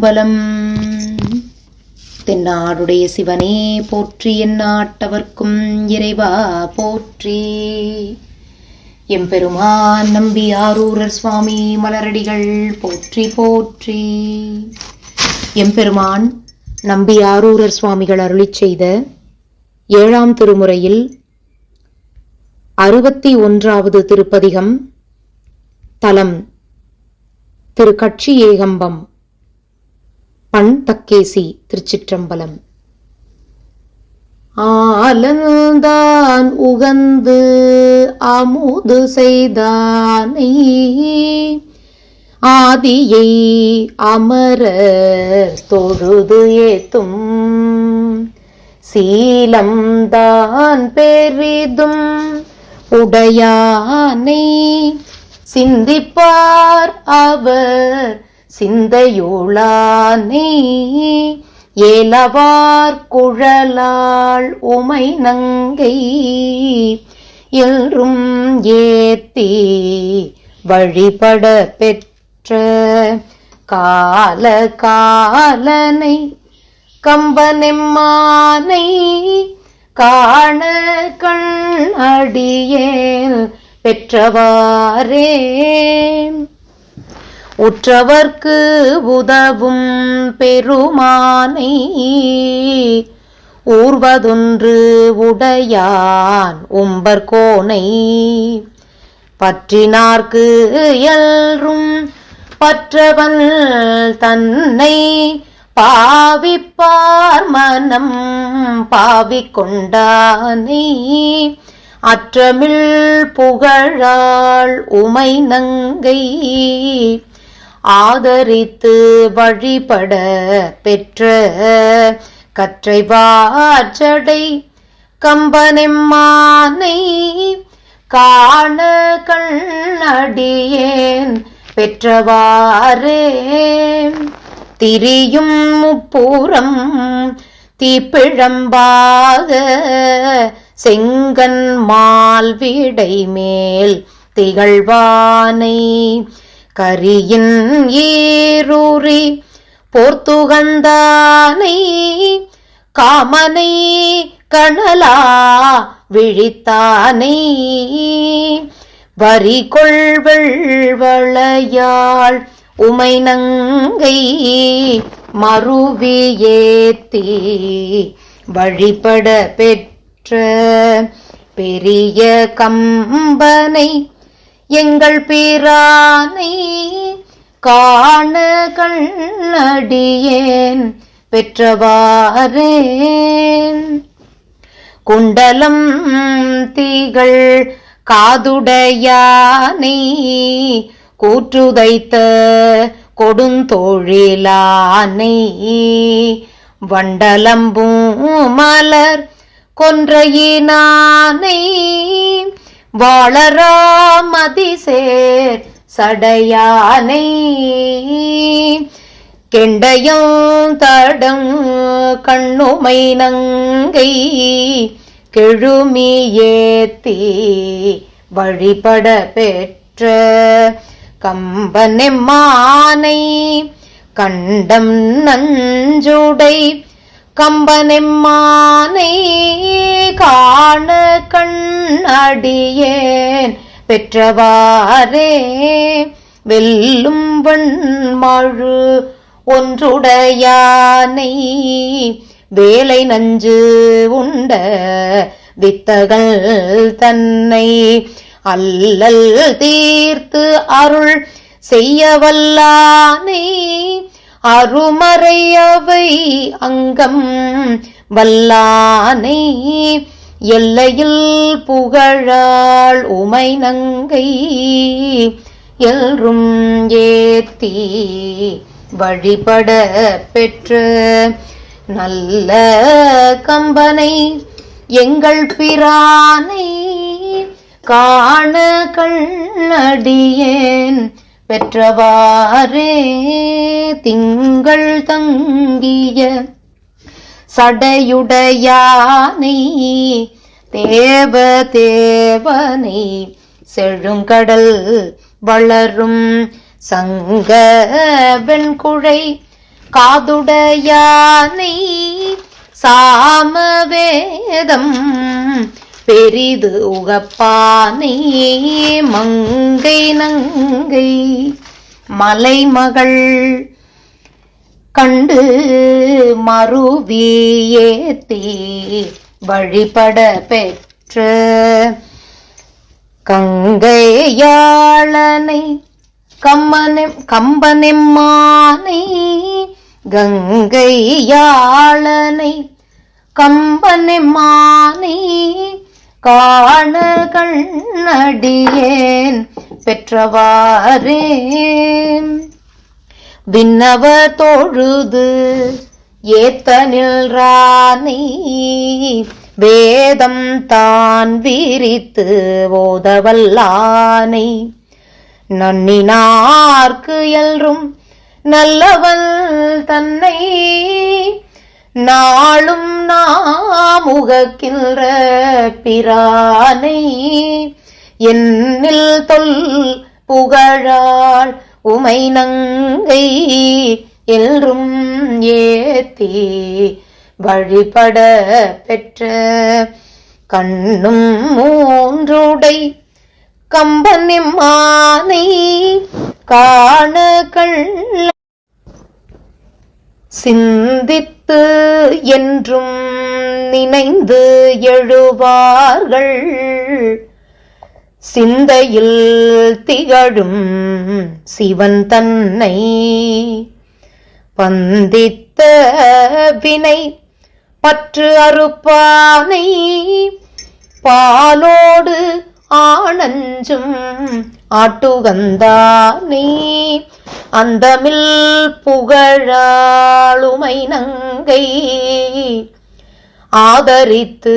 அம்பலம். தென்னாடுடைய சிவனே போற்றி எந்நாட்டவர்க்கும் இறைவா போற்றி. எம்பெருமான் நம்பி ஆரூரர் சுவாமி மலரடிகள் போற்றி போற்றி. எம்பெருமான் நம்பி ஆரூரர் சுவாமிகள் அருளி செய்த ஏழாம் திருமுறையில் அறுபத்தி ஒன்றாவது திருப்பதிகம் தலம் திரு கட்சி ஏகம்பம். பண் தக்கேசி திருச்சிற்றம்பலம். ஆலந்தான் உகந்து அமுது செய்தானை ஆதியை அமரர் தொழுது ஏத்தும். சீலம்தான் பெரிதும் உடையானை சிந்திப்பார் அவர் சிந்தையுளானே ஏலவார் குழலாள் உமை நங்கை எல்றும் ஏத்தி வழிபட பெற்ற கால காலனை கம்பனெம்மானை காண கண் அடியேல் பெற்றவாரே உற்றவர்க்கு உதவும் பெருமானை ஊர்வதொன்று உடையான் உம்பர்கோனை பற்றினார்க்கு எல்றும் பற்றவன் தன்னை பாவிப்பார் மனம் பாவிக்கொண்டானே. அற்றமிழ் புகழாள் உமை நங்கை. ஆதரித்து வழிபட பெற்ற கற்றை வாச்சடை கம்பனெம்மானை காண கண்ணடியேன் பெற்றவாறே. திரியும் முப்புறம் தீப்பிழம்பாக செங்கன் மால்விடை மேல் திகழ்வானை கரியின் ஈரூரி போர்த்துகந்தானை காமனை கணலா விழித்தானை. வரி கொள்வெள்வளையாள் உமை நங்கை மறுவியேத்தி வழிபட பெற்ற பெரிய கம்பனை எங்கள் பிரானை காண கண்ணடியேன் பெற்றவாரே குண்டலம் தீகள் காதுடையானை கூற்றுதைத்த கொடுந்தொழிலானை வண்டலம்பூ மலர் கொன்றையினானை வாழராமதி சேர் சடையானை. கெண்டையும் தடம் கண்ணுமை நங்கை. கெழுமி ஏத்தி வழிபட பெற்ற கம்பனெம்மானை. கண்டம் நஞ்சுடை கம்பனெம்மானை காண கண்ணடியேன். பெற்றவாரே வெல்லும் வன்மழு ஒன்றுடையானை. வேலை நஞ்சு உண்ட வித்தகள் தன்னை அல்லல் தீர்த்து அருள் செய்யவல்லானே. வல்லானை அருமறையவை அங்கம் வல்லானை எல்லையில் புகழாள் உமை நங்கை எல்றும் ஏத்தி வழிபட பெற்ற நல்ல கம்பனை எங்கள் பிரானை காண கண்ணடியேன் பெற்றவாறே திங்கள் தங்கிய சடையுடையானை தேவ தேவனை செழுங்கடல் வளரும் சங்க வெண்குழை காதுடையானை சாமவேதம் பெரிது உகப்பானை மங்கை நங்கை. மலைமகள் கண்டு மறுவியேத்தி வழிபட பெற்ற. கங்கையாளனை கம்மனெம் கம்பனெம்மானை கங்கையாளனை கம்பனெம்மானை காண கண்ணடியேன் பெற்றவாரே விண்ணவ தொழுது ஏத்த நில்றானை. வேதம் தான் விரித்து ஓதவல்லானை. நன்னினார்க்கு எல்றும் நல்லவள் நாமுகக்கின்ற பிரானை என்னில் தொல் புகழாள் உமை நங்கை என்றும் ஏத்தி வழிபட பெற்ற கண்ணும் மூன்றுடை கம்பனெம்மானை காண கள்ள சிந்தித்து என்றும் நினைந்து எழுவார்கள். சிந்தையில் திகழும் சிவன் தன்னை பந்தித்த வினை பற்று அறுப்பானை பாலோடு ஆனஞ்சும் ஆட்டுகந்தானே அந்தமில் புகழாளுமை நங்கை. ஆதரித்து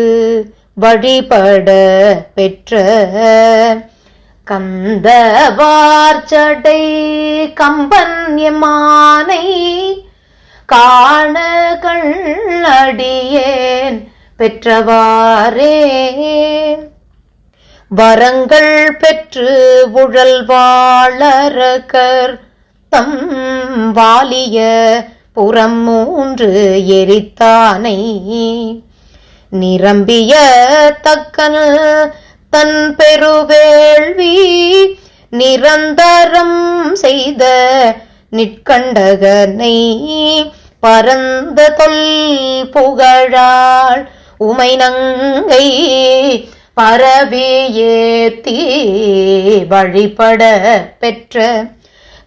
வழிபட பெற்ற கந்தவார்ச்சடை கம்பன் எம்மானை காண கண்ணடியேன் பெற்றவாரே வரங்கள் பெற்று உழல் வாழறக்கர் தம் வாலிய புறம் மூன்று எரித்தானை. நிரம்பிய தக்கன் தன் பெருவேள்வி நிரந்தரம் செய்த நிற்கண்டகனை பரந்த தொல் புகழாள் உமைநங்கை பரவியேத்தி வழிபட பெற்ற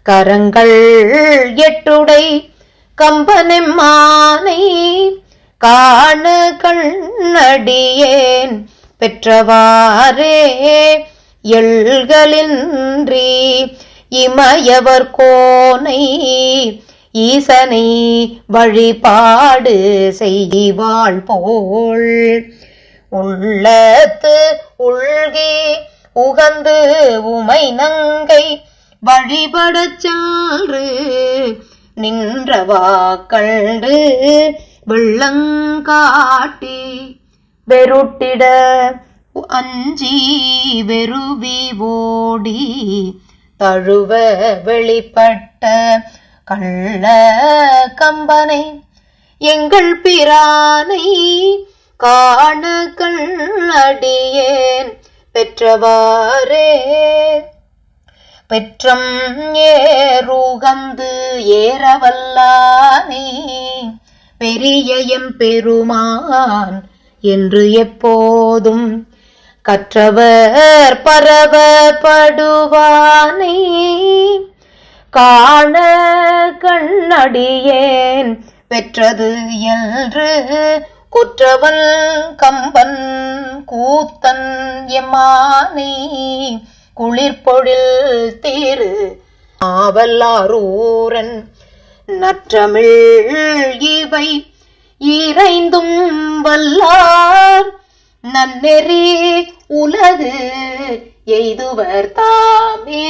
கரங்கள் எட்டுடை கம்பனெம்மானை காண கண்ணடியேன் பெற்றவாறே எள்களின்றி இமயவர் கோனை ஈசனை வழிபாடு செய்வாள் போல். உள்ளத்து உள்கி உகந்து உமை நங்கை வழிபடச் சான்று நின்றவா கண்டு வெள்ளங்காட்டி வெருட்டிட அஞ்சி வெறுவி ஓடி தழுவ வெளிப்பட்ட கள்ள கம்பனை. எங்கள் பிரானை காண கள்ளடியேன் பெற்றவாரே பெற்றம் ஏறுகந்து ஏறவல்லானே. பெரிய எம் பெருமான் என்று எப்போதும் கற்றவர் பரவப்படுவானே. காண கண்ணடியேன் பெற்றது என்று குற்றவன் கம்பன் கூத்தன் எம்மானே. குளிர்பொழில் தீரு. ஆவல்லாரூரன் நற்றமிழ் இவை இறைந்தும் வல்லார். நன்னெறி உலகு எய்துவர் தாமே.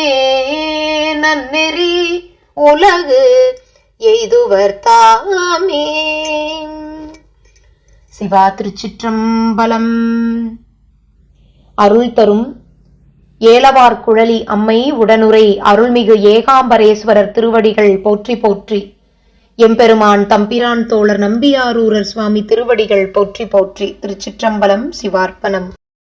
நன்னெறி உலகு எய்துவர் தாமே. சிவா திருச்சிற்றம்பலம். அருள் தரும் ஏலவார் குழலி அம்மை உடனுரை அருள்மிகு ஏகாம்பரேஸ்வரர் திருவடிகள் போற்றி போற்றி. எம்பெருமான் தம்பிரான் தோழர் நம்பியாரூரர் சுவாமி திருவடிகள் போற்றி போற்றி. திருச்சிற்றம்பலம் சிவார்ப்பணம்.